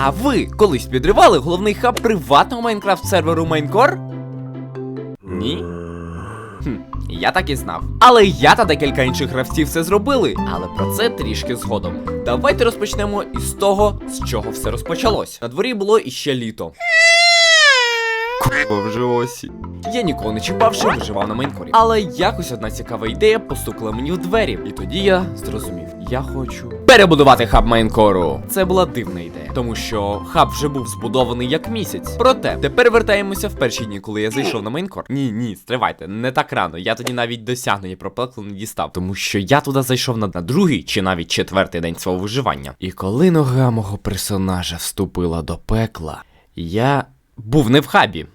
А ви колись підривали головний хаб приватного Майнкрафт серверу Майнкор? Ні? Хм, я так і знав. Але я та декілька інших гравців це зробили. Але про це трішки згодом. Давайте розпочнемо із того, з чого все розпочалось. На дворі було іще літо. Курва, вже осінь. Я нікого не чіпавши, виживав на мейнкорі. Але якось одна цікава ідея постукала мені в двері. І тоді я зрозумів, я хочу перебудувати хаб мейнкору. Це була дивна ідея, тому що хаб вже був збудований як місяць. Проте тепер вертаємося в перші дні, коли я зайшов на мейнкор. Ні, ні, стривайте, не так рано. Я тоді навіть досягнення про пекло не дістав, тому що я туди зайшов на, на другий чи навіть четвертий день свого виживання. І коли нога мого персонажа вступила до пекла, я був не в хабі.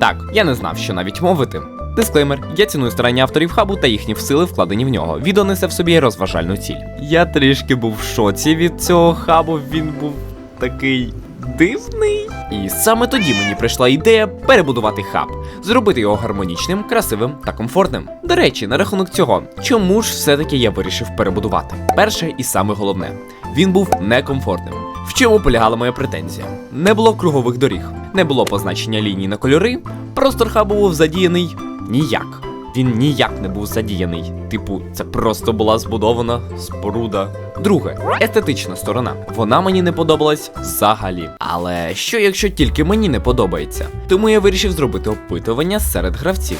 Так, я не знав, що навіть мовити. Дисклеймер: я ціную старання авторів хабу та їхні сили вкладені в нього. Відео несе в собі розважальну ціль. Я трішки був в шоці від цього хабу. Він був такий дивний. І саме тоді мені прийшла ідея перебудувати хаб, зробити його гармонічним, красивим та комфортним. До речі, на рахунок цього, чому ж все-таки я вирішив перебудувати? Перше і саме головне, він був некомфортним. В чому полягала моя претензія? Не було кругових доріг, не було позначення ліній на кольори, простор хабу був задіяний ніяк. Він ніяк не був задіяний. Типу, це просто була збудована споруда. Друге, естетична сторона. Вона мені не подобалась взагалі. Але що якщо тільки мені не подобається? Тому я вирішив зробити опитування серед гравців.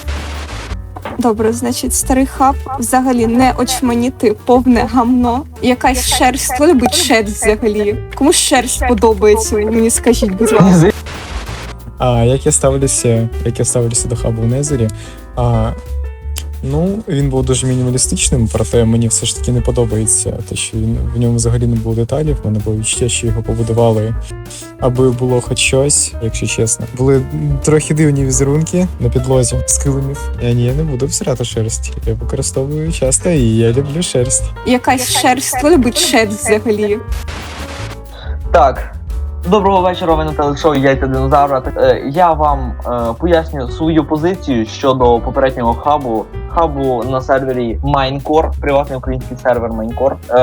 Добре, значить, старий хаб взагалі не очманіти, повне гамно. Якась шерсть, хто любить шерсть взагалі. Кому шерсть подобається? Мені скажіть, будь ласка. А як я ставлюся, як я ставлюся до хабу в Незері? А, ну, він був дуже мінімалістичним, проте мені все ж таки не подобається, те, що він в ньому взагалі не було деталів. В мене було відчуття, що його побудували, аби було хоч щось, якщо чесно. Були трохи дивні візерунки на підлозі з килимів. Я ні, я не буду всирати шерсть. Я використовую часто і я люблю шерсть. Якась шерсть, любить шерсть взагалі. Так. Доброго вечора, ви на телешоу Яйця Динозавра. Е, я вам е, поясню свою позицію щодо попереднього хабу. Хабу на сервері Майнкор, приватний український сервер Майнкор. Е,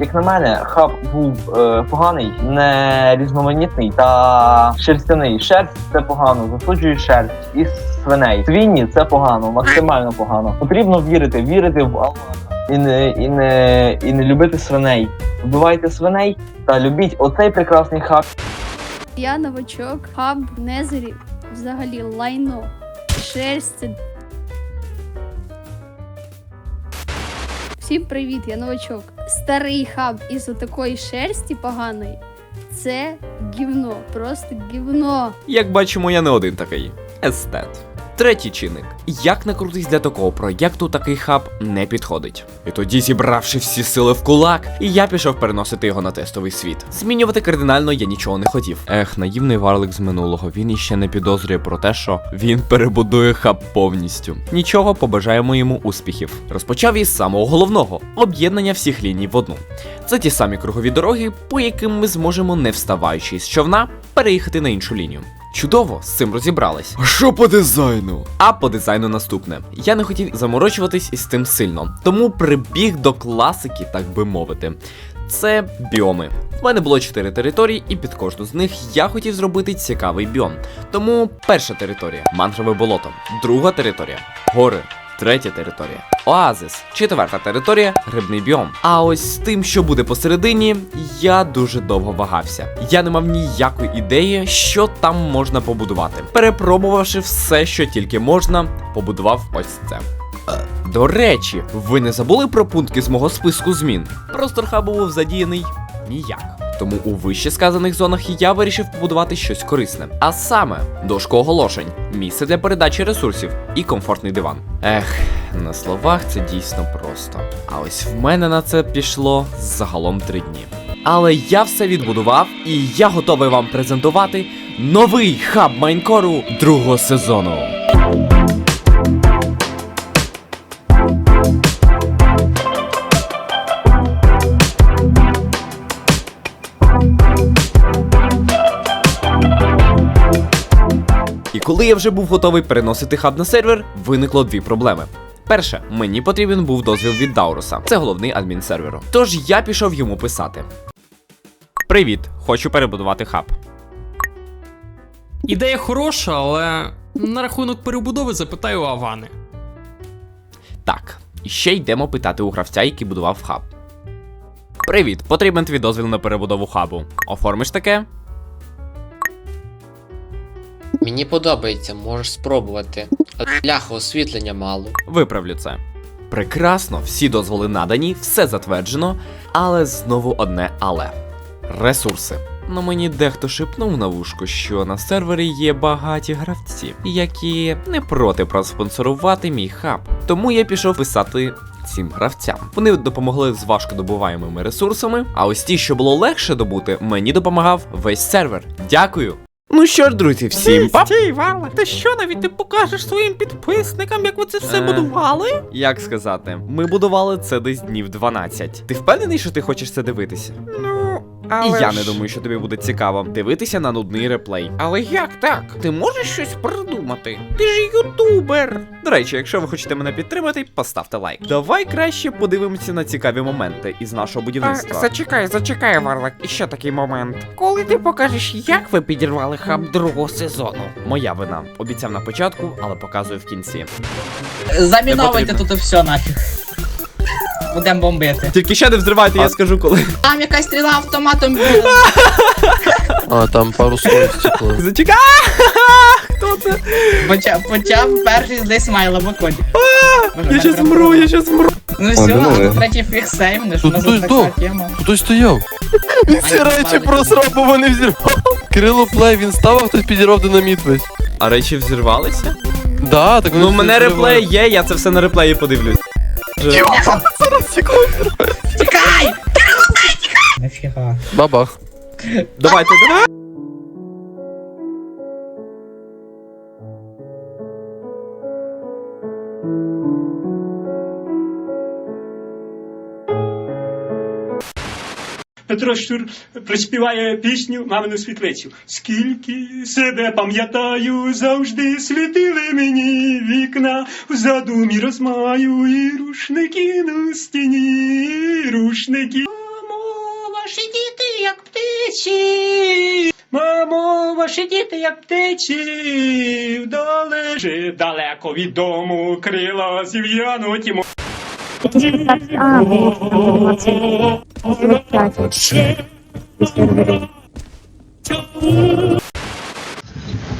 як на мене, хаб був е, поганий, не різноманітний та шерстяний. Шерсть це погано, засуджую шерсть і свиней. Свині це погано, максимально погано. Потрібно вірити, вірити в Аллаха і не, і не, і не любити свиней. Вбивайте свиней та любіть оцей прекрасний хаб. Я новачок, хаб, незері, взагалі лайно, шерсть. Всім привіт, я новачок. Старий хаб із отакої шерсті поганої. Це гівно, просто гівно. Як бачимо, я не один такий естет. Третій чинник. Як накрутись для такого проєкту, такий хаб не підходить. І тоді, зібравши всі сили в кулак, і я пішов переносити його на тестовий світ. Змінювати кардинально я нічого не хотів. Ех, наївний варлик з минулого. Він іще не підозрює про те, що він перебудує хаб повністю. Нічого, побажаємо йому успіхів. Розпочав із самого головного об'єднання всіх ліній в одну. Це ті самі кругові дороги, по яким ми зможемо, не вставаючи з човна, переїхати на іншу лінію. Чудово, з цим розібрались. А що по дизайну? А по дизайну наступне. Я не хотів заморочуватись із тим сильно, тому прибіг до класики, так би мовити. Це біоми. У мене було 4 території, і під кожну з них я хотів зробити цікавий біом. Тому перша територія мангрове болото, друга територія гори. Третя територія оазис, четверта територія грибний біом. А ось з тим, що буде посередині, я дуже довго вагався. Я не мав ніякої ідеї, що там можна побудувати. Перепробувавши все, що тільки можна, побудував ось це. Е, До речі, ви не забули про пунктки з мого списку змін? Простор хабу був задіяний ніяк. Тому у вище сказаних зонах я вирішив побудувати щось корисне. А саме дошку оголошень, місце для передачі ресурсів і комфортний диван. Ех, на словах це дійсно просто. А ось в мене на це пішло загалом три дні. Але я все відбудував, і я готовий вам презентувати новий хаб Майнкору другого сезону. Коли я вже був готовий переносити хаб на сервер, виникло дві проблеми. Перше, мені потрібен був дозвіл від Дауруса, це головний адмін серверу. Тож я пішов йому писати. Привіт, хочу перебудувати хаб. Ідея хороша, але на рахунок перебудови запитаю Авани. Так, і ще йдемо питати у гравця, який будував хаб. Привіт, потрібен твій дозвіл на перебудову хабу. Оформиш таке? Мені подобається, можеш спробувати. А бляха освітлення мало. Виправлю це. Прекрасно, всі дозволи надані, все затверджено, але знову одне але. Ресурси. Ну мені дехто шепнув на вушку, що на сервері є багаті гравці, які не проти проспонсорувати мій хаб. Тому я пішов писати цим гравцям. Вони допомогли з важкодобуваємими ресурсами, а ось ті, що було легше добути, мені допомагав весь сервер. Дякую. Ну що ж, друзі, всім па... Стій, Вала, ти що навіть не покажеш своїм підписникам, як ви це все Е. будували? Як сказати, ми будували це десь днів 12. Ти впевнений, що ти хочеш це дивитися? Ну, І я ж- не думаю, що тобі буде цікаво дивитися на нудний реплей. Але як так? Ти можеш щось придумати? Ти ж ютубер. До речі, якщо ви хочете мене підтримати, поставте лайк. Давай краще подивимося на цікаві моменти із нашого А, будівництва. зачекай, зачекай, Варлак, і ще такий момент. Коли ти покажеш, як ви підірвали хаб другого сезону? Моя вина. Обіцяв на початку, але показую в кінці. Заміновуйте тут все нафіг. Будем бомбити. Тільки ще не взривайте, я скажу коли. Там якась стріла автоматом била. А, там пару слов стекло. Зачекай! Хто це? Почав, почав перший з Лейсмайла Бакоді. Я щас мру, я щас мру. Ну все, а тут третій фіг що у Тут хтось така тема. Хтось стояв. Він всі речі просрав, бо вони взірвав. Кирило плей, він став, а хтось підірвав динаміт весь. А речі взірвалися? Да, так вони Ну, в мене взривали. реплей є, я це все на реплеї подивлюсь. Тікай! Нафіга. Бабах. Давайте, давай. Петро Щур приспіває пісню Мамину світлицю. Скільки себе пам'ятаю, завжди світили мені вікна, в задумі розмаю і рушники на стіні, рушники. Мамо, ваші діти, як птиці. Мамо, ваші діти, як птиці, вдалеже далеко від дому крила Będziemy zawsze, a my tam mocy, będziemy tracić się.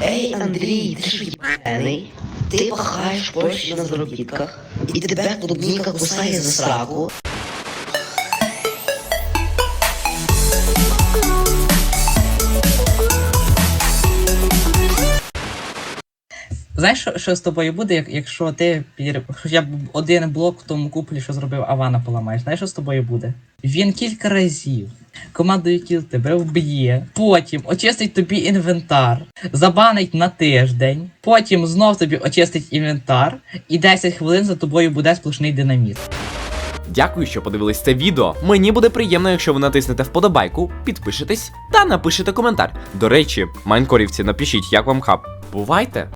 Эй, Андрей, ты ж ебаный. Ты пахаешь больше на заработках, и тебя клубника кусает за сраку. Знаєш, що, що з тобою буде, якщо ти підір... хоча б один блок в тому куполі, що зробив Авана, поламаєш? Знаєш, що з тобою буде? Він кілька разів командою кіл тебе вб'є, потім очистить тобі інвентар, забанить на тиждень, потім знов тобі очистить інвентар, і 10 хвилин за тобою буде сплошний динаміт. Дякую, що подивились це відео. Мені буде приємно, якщо ви натиснете вподобайку, підпишетесь та напишете коментар. До речі, майнкорівці, напишіть, як вам хаб. Бувайте!